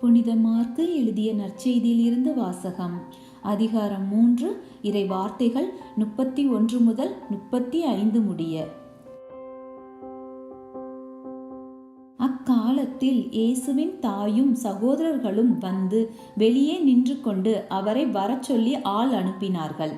புனித மார்க்கு எழுதிய நற்செய்தியில் இருந்து வாசகம். அதிகாரம் மூன்று இறை வார்த்தைகள் முப்பத்தி ஒன்று முதல் முப்பத்தி ஐந்து முடிய. அக்காலத்தில் இயேசுவின் தாயும் சகோதரர்களும் வந்து வெளியே நின்று கொண்டு அவரை வரச் சொல்லி ஆள் அனுப்பினார்கள்.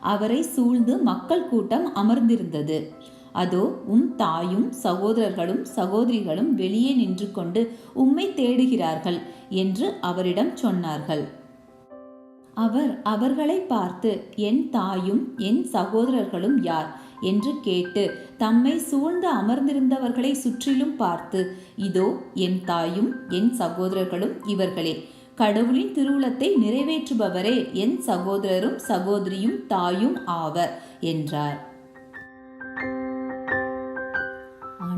அவரை சூழ்ந்து மக்கள் கூட்டம் அமர்ந்திருந்தது. அதோ உம் தாயும் சகோதரர்களும் சகோதரிகளும் வெளியே நின்று கொண்டு உம்மை தேடுகிறார்கள் என்று அவரிடம் சொன்னார்கள். அவர் அவர்களை பார்த்து என் தாயும் என் சகோதரர்களும் யார்? என்று கேட்டு தம்மை சூழ்ந்து அமர்ந்திருந்தவர்களை சுற்றிலும் பார்த்து இதோ என் தாயும் என் சகோதரர்களும் இவர்களே. கடவுளின் திருவுளத்தை நிறைவேற்றுபவரே என் சகோதரரும் சகோதரியும் தாயும் ஆவர் என்றார்.